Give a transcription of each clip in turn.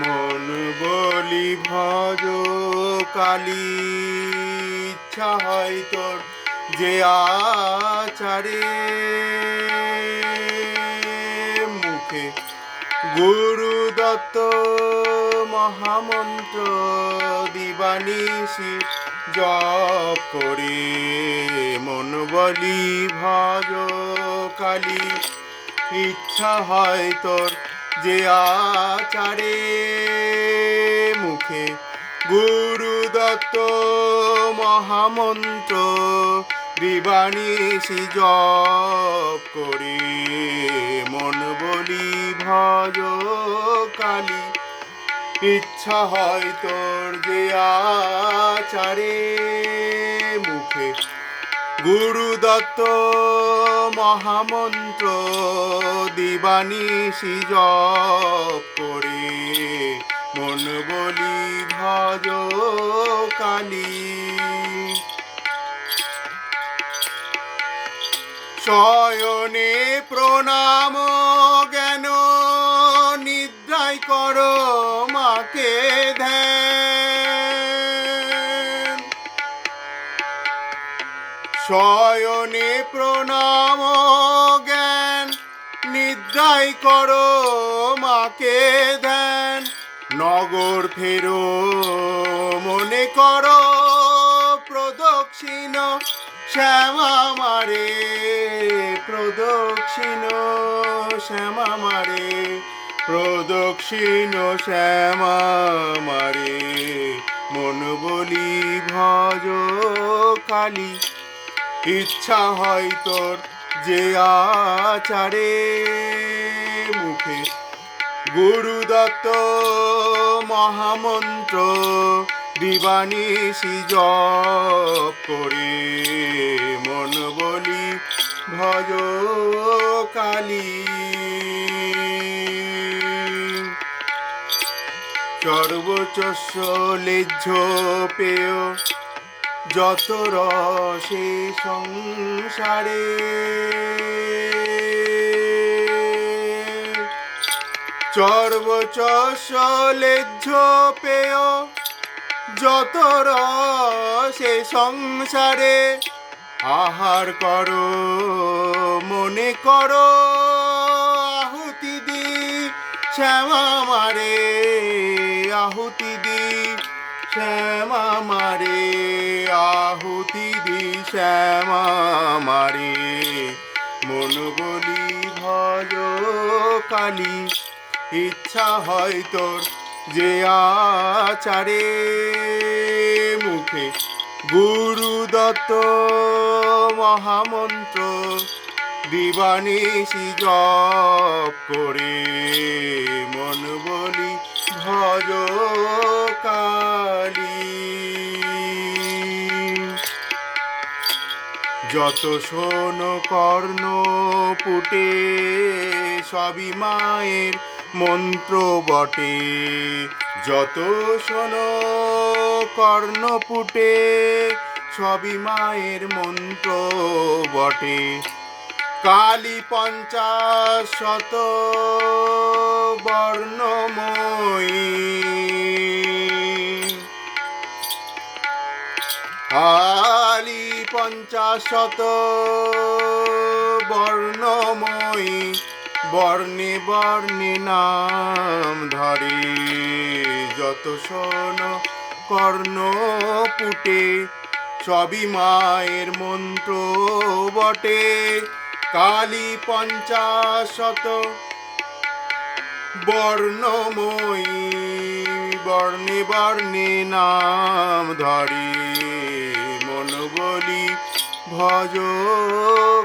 মন বলি ভজ কালী, ইচ্ছা হয় তোর যে আচারে। মুখে গুরু দত্ত মহামন্ত্র দিবানিশি জপ করে। মন বলি ভজ কালী, ইচ্ছা হয় তোর যে আচারে মুখে গুরু দত্ত মহামন্ত্র দিবানিশি জপ করি, মন বলি ভজ কালী। ইচ্ছা হয় তোর যে আচারে মুখে গুরু দত্ত মহামন্ত্র দিবানিশি জপ করে। মন বলি ভজ কালী। শয়নে প্রণাম, জ্ঞান নিদ্রায় কর মাকে ধ্যান। শয়নে প্রণাম জ্ঞান নিদ্রায় কর মাকে ধ্যান। নগর ফেরো, মনে কর প্রদক্ষিণ, শ্যামা মারে, প্রদক্ষিণ, শ্যামা মারে, প্রদক্ষিণ, শ্যামা মারে। মন বলি ভজ কালী ইচ্ছা হয় তোর যে আচারে মুখে। গুরু দত্ত মহামন্ত্র দিবানিশি জপ করে। মন বলি, ভজ কালী। সর্বচস্য লেজ্জ পেয়। যত রসে সংসারে। চর্বচস্য লেজ্জ পেয় যত রসে সংসারে, আহার করো, মনে করো, আহুতি দি, শ্যামা মারে, আহুতি দি। শ্যামা মারে আহুতি দি শ্যামা মারে মন বলি ভজ কালী, ইচ্ছা হয় তোর যে আচারে। মুখে গুরু দত্ত মহামন্ত্র, দিবানিশি জপ করে। মন বলি ভজ যত শোন কর্ণ পুটে, সবই মায়ের মন্ত্র বটে। যত শোন কর্ণ পুটে, সবই মায়ের মন্ত্র বটে। কালী পঞ্চাশ শত বর্ণময়ী। কালী পঞ্চাশত বর্ণময়ী, বর্ণে বর্ণে নাম ধরে। যত শোন কর্ণ পুটে, সবই মায়ের মন্ত্র বটে। কালী পঞ্চাশত বর্ণময়ী, বর্ণে বর্ণে নাম ধরে। মন বলি, ভজ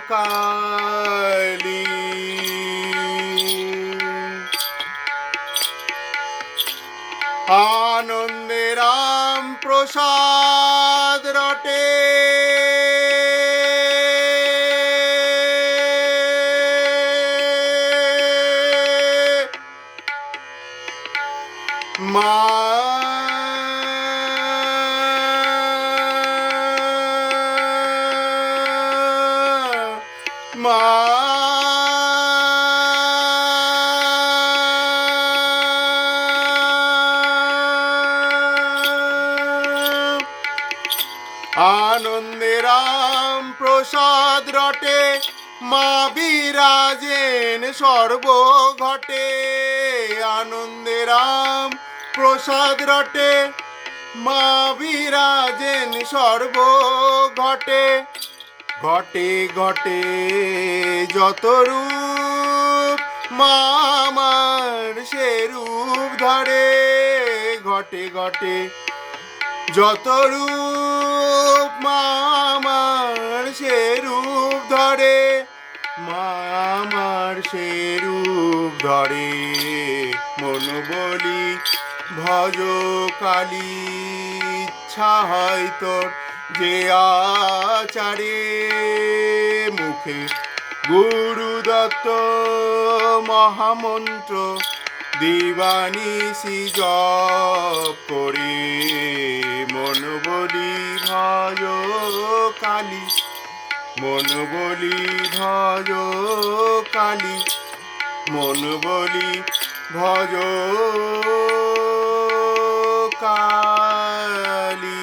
কালী। আনন্দে রাম প্রসাদ রটে। আনন্দে রাম প্রসাদ রটে মা বিরাজেন সর্বঘটে। আনন্দে রাম প্রসাদ রটে, মা বিরাজেন সর্বঘটে। ঘটে ঘটে ঘটে যত রূপ মামার সে রূপ ধরে। ঘটে ঘটে যত রূপ মামার সে রূপ ধরে। মামার সে রূপ ধরে, মন বলি ভজ কালী ইচ্ছা হয় তোর। যে আচারে মুখে গুরু দত্ত মহামন্ত্র দিবানিসি জপ করে মন বলি ভজ কালী, মন বলি ভজ কালী, মন বলি ভজ caralho.